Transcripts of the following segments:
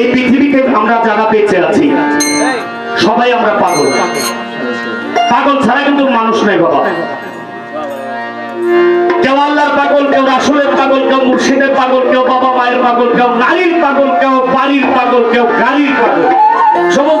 এই পৃথিবীতে আমরা যারা বেঁচে আছি, সবাই আমরা পাগল। পাগল ছাড়া কিন্তু মানুষ নেই বাবা। কেউ আল্লাহর পাগল, কেউ রাসুলের পাগল, কেউ মুর্শিদের পাগল, কেউ বাবা মায়ের পাগল, কেউ নারীর পাগল, কেউ বাড়ির পাগল, কেউ গাড়ির পাগল। সবুজ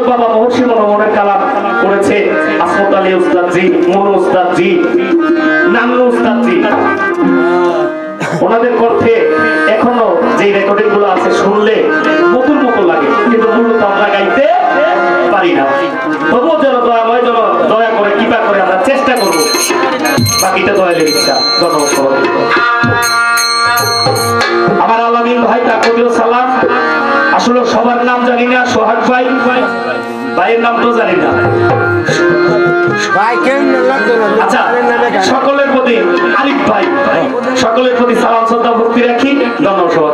সাধক বাবা মহর্ষি মনোমনের কালাম করেছে। আসমত আলী উস্তাদজি মনু উস্তাদজি নান্নু উস্তাদজি। ওনাদের কণ্ঠে এখনও যে রেকর্ডিংগুলো আছে শুনলে নতুন মতো লাগে, কিন্তু মূলত আমরা গাইতে পারি না। তবুও যেন দয়াময়, যেন দয়া করে, কৃপা করে আমরা চেষ্টা করব। বাকিটা দয়ালের ইচ্ছা ধন্যবাদ। আমার আলামিন ভাই কাকুদিও সালাম। আসলে সবার নাম জানি না, সোহাগ ভাই। ভাইয়ের নাম তো জানি না। আচ্ছা সকলের প্রতি আরিফ ভাই সকলের প্রতি সালাম শ্রদ্ধা ভক্তি রাখি। ধন্যবাদ সবাই